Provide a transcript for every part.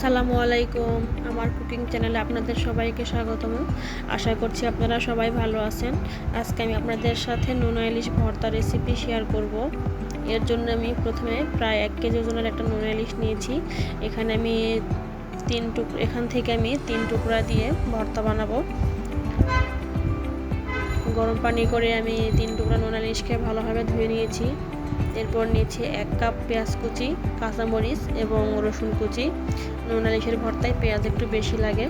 আসসালামু আলাইকুম। আমার কুকিং চ্যানেলে আপনাদের সবাইকে স্বাগতম। আশা করছি আপনারা সবাই ভালো আছেন। আজকে আমি আপনাদের সাথে নোনা ইলিশ ভর্তা রেসিপি শেয়ার করব। এর জন্য আমি প্রথমে প্রায় এক কেজি ওজনের একটা নোনা ইলিশ নিয়েছি। এখানে আমি তিন টুকরো এখান থেকে আমি তিন টুকরা দিয়ে ভর্তা বানাবো। গরম পানি করে আমি তিন টুকরা নোনা ইলিশকে ভালোভাবে ধুয়ে নিয়েছি। এরপর নিয়েছি এক কাপ পেঁয়াজ কুচি, কাঁচামরিচ এবং রসুন কুচি। নোনা ইলিশের ভর্তায় পেঁয়াজ একটু বেশি লাগে।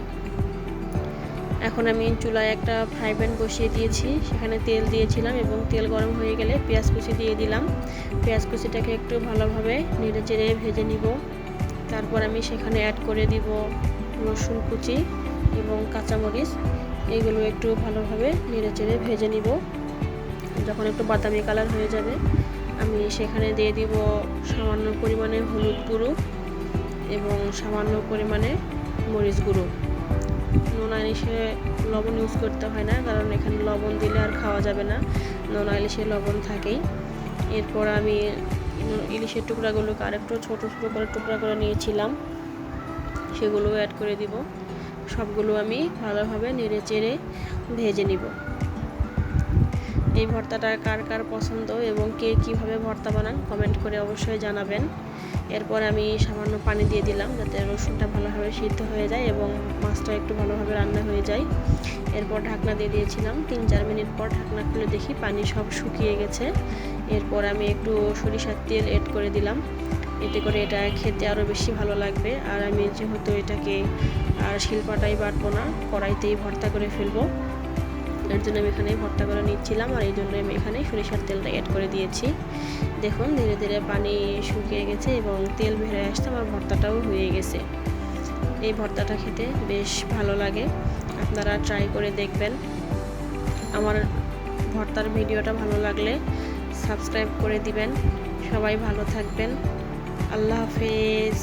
এখন আমি চুলায় একটা ফ্রাই প্যান বসিয়ে দিয়েছি। সেখানে তেল দিয়েছিলাম এবং তেল গরম হয়ে গেলে পেঁয়াজ কুচি দিয়ে দিলাম। পেঁয়াজ কুচিটাকে একটু ভালোভাবে নেড়ে চেড়ে ভেজে নিব। তারপর আমি সেখানে অ্যাড করে দিব রসুন কুচি এবং কাঁচামরিচ। এগুলো একটু ভালোভাবে নেড়ে চেড়ে ভেজে নিব। যখন একটু বাদামি কালার হয়ে যাবে আমি সেখানে দিয়ে দিব সামান্য পরিমাণে হলুদ গুঁড়ো এবং সামান্য পরিমাণে মরিচ গুঁড়ো। নোনা ইলিশে লবণ ইউজ করতে হয় না, কারণ এখানে লবণ দিলে আর খাওয়া যাবে না। নোনা ইলিশে লবণ থাকেই। এরপর আমি ইলিশের টুকরাগুলোকে আরেকটু ছোটো ছোটো করে টুকরা করে নিয়েছিলাম। সেগুলো অ্যাড করে দিব। সবগুলো আমি ভালোভাবে নেড়ে চেড়ে ভেজে নিব। এই ভর্তাটা কার কার পছন্দ এবং কে কীভাবে ভর্তা বানান কমেন্ট করে অবশ্যই জানাবেন। এরপর আমি সামান্য পানি দিয়ে দিলাম যাতে রসুনটা ভালোভাবে সিদ্ধ হয়ে যায় এবং মাছটা একটু ভালোভাবে রান্না হয়ে যায়। এরপর ঢাকনা দিয়ে দিয়েছিলাম তিন চার মিনিট পর ঢাকনা খুলে দেখি পানি সব শুকিয়ে গেছে। এরপর আমি একটু সরিষার তেল এড করে দিলাম। এতে করে এটা খেতে আরও বেশি ভালো লাগবে। আর আমি যেহেতু এটাকে আর শিল্পাটাই বাটবো না, কড়াইতেই ভর্তা করে ফেলব। এর জন্য আমি এখানে ভর্তা করে নিচ্ছিলাম আর এই জন্য আমি এখানে সরিষার তেলটা অ্যাড করে দিয়েছি। দেখুন, ধীরে ধীরে পানি শুকিয়ে গেছে এবং তেল বেরিয়ে আসতে আমার ভর্তাটাও হয়ে গেছে। এই ভর্তাটা খেতে বেশ ভালো লাগে। আপনারা ট্রাই করে দেখবেন। আমার ভর্তার ভিডিওটা ভালো লাগলে সাবস্ক্রাইব করে দিবেন। সবাই ভালো থাকবেন। আল্লাহ হাফেজ।